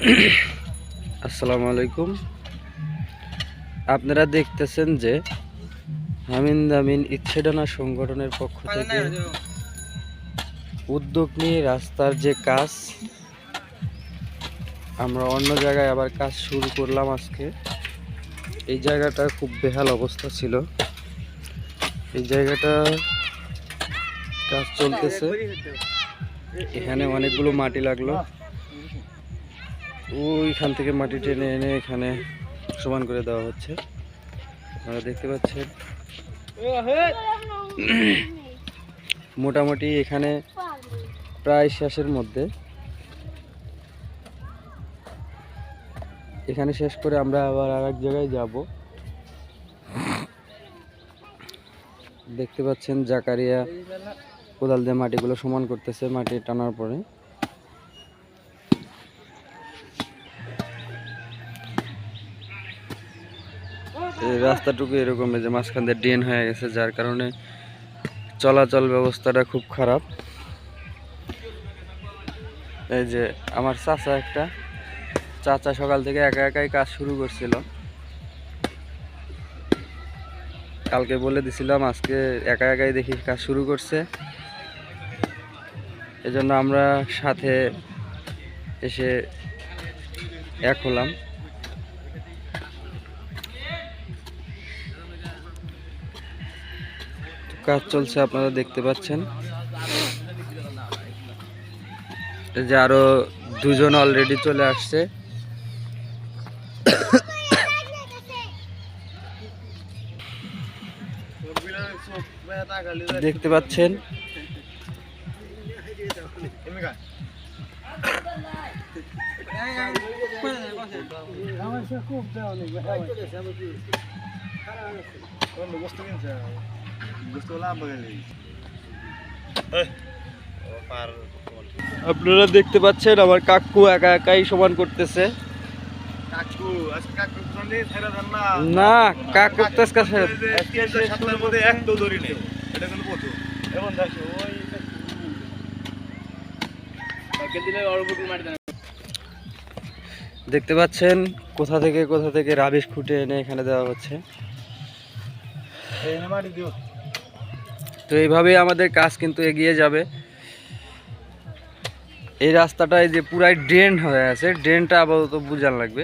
আসসালামু আলাইকুম। আপনারা দেখতেছেন যে হামিন দামিন ইচ্ছেডানা সংগঠনের পক্ষ থেকে উদ্যোগ নিয়ে রাস্তার যে কাজ, আমরা অন্য জায়গায় আবার কাজ শুরু করলাম আজকে। এই জায়গাটা খুব বেহাল অবস্থা ছিল। এই জায়গাটা কাজ চলতেছে। এখানে অনেকগুলো মাটি লাগল। ওইখান থেকে মাটি টেনে এনে এখানে সমান করে দেওয়া হচ্ছে। আপনারা দেখতে পাচ্ছেন। মোটামুটি এখানে প্রায় শেষের মধ্যে। এখানে শেষ করে আমরা আবার আর এক জায়গায় যাব। দেখতে পাচ্ছেন জাকারিয়া কোদাল দিয়ে মাটিগুলো সমান করতেছে, মাটি টানার পরে। রাস্তাটুকু এরকম যে মাঝখান দিয়ে ড্রেন হয়ে গেছে, যার কারণে চলাচল ব্যবস্থাটা খুব খারাপ। এই যে আমার চাচা একটা, চাচা সকাল থেকে একা একাই কাজ শুরু করছিল। কালকে বলে দিছিলাম, আজকে একা একাই দেখি কাজ শুরু করছে। এজন্য আমরা সাথে এসে এক হলাম। কাজ চলছে আপনারা দেখতে পাচ্ছেন। যে আরও দুজন অলরেডি চলে আসছে। দেখতে পাচ্ছেন। আপনারা দেখতে পাচ্ছেন আমার কাকু একা একাই সমান করতেছে। না। কাকু দেখতে পাচ্ছেন কোথা থেকে কোথা থেকে রাবিশ খুঁটে এনে এখানে দেওয়া হচ্ছে। তো এইভাবেই আমাদের কাজ কিন্তু এগিয়ে যাবে। এই রাস্তাটায় যে পুরাই ড্রেন হয়ে আছে ড্রেনটা আপাতত বুঝান লাগবে।